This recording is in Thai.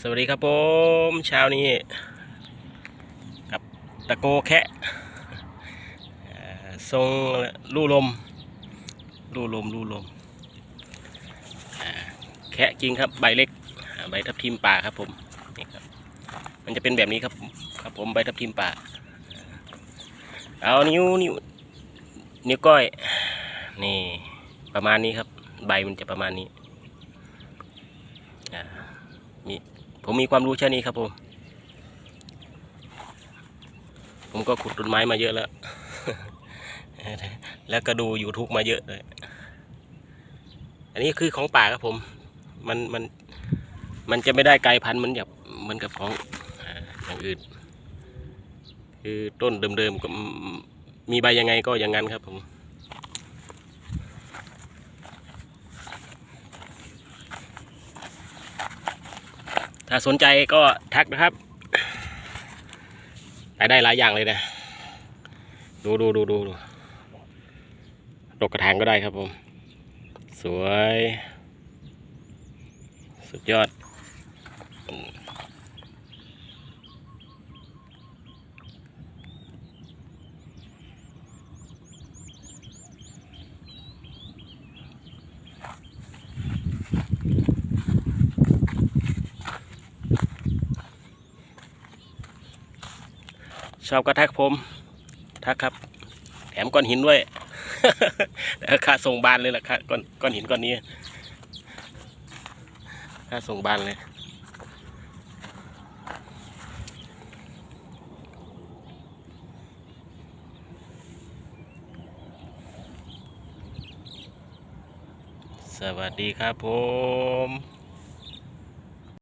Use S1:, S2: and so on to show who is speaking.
S1: สวัสดีครับผมเช้านี้ กับตะโกแค่ทรงลู่ลมลู่ลมลู่ลมแคะจริงครับใบเล็กใบทับทิมป่าครับผมนี่ครับมันจะเป็นแบบนี้ครับครับผมใบทับทิมป่า เอานิ้วนิ้วนิ้วก้อยนี่ประมาณนี้ครับ ใบมันจะประมาณนี้ อ่ามี ผมมีความรู้แค่นี้ครับผม ผมก็ขุดต้นไม้มาเยอะแล้ว แล้วก็ดู YouTube มาเยอะเลยอันนี้คือของป่าครับผม มันมันมันจะไม่ได้ไกลพันธุ์เหมือนแบบเหมือนกับของอ่าอย่างอื่น คือต้นเดิมๆก็มีใบยังไงก็อย่างนั้นครับผม ถ้าสนใจก็ทักนะครับ ไปได้หลายอย่างเลยนะ ดูดูดูดูดูตกกระถางก็ได้ครับผม สวย สุดยอด ชอบก็ทักผม ทักครับ แถมก้อนหินด้วยแล้วค่าส่งบานเลยล่ะค่าก้อนก้อนหินก้อนนี้ค่าส่งบานเลยสวัสดีครับผม